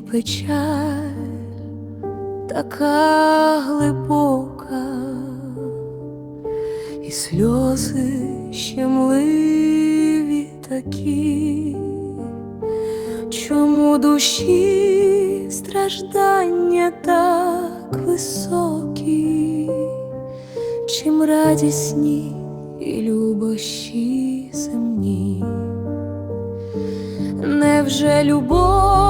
печаль така глибока, і сльози щемливі такі, чому душі страждання так високі, чим радісні і любощі земні. Невже любов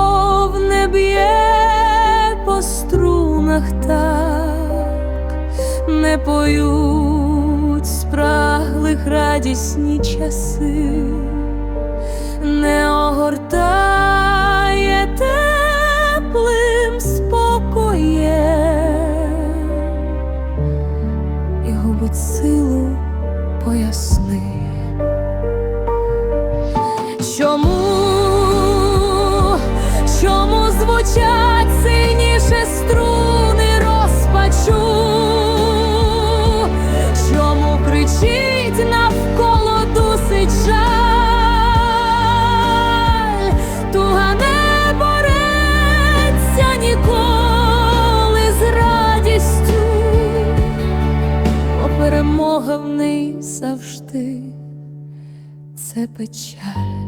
б'є по струнах так, не поють спраглих радісні часи, не огортає теплим спокоєм. І губить силу поясни. Чому, бо перемога в завжди це печаль.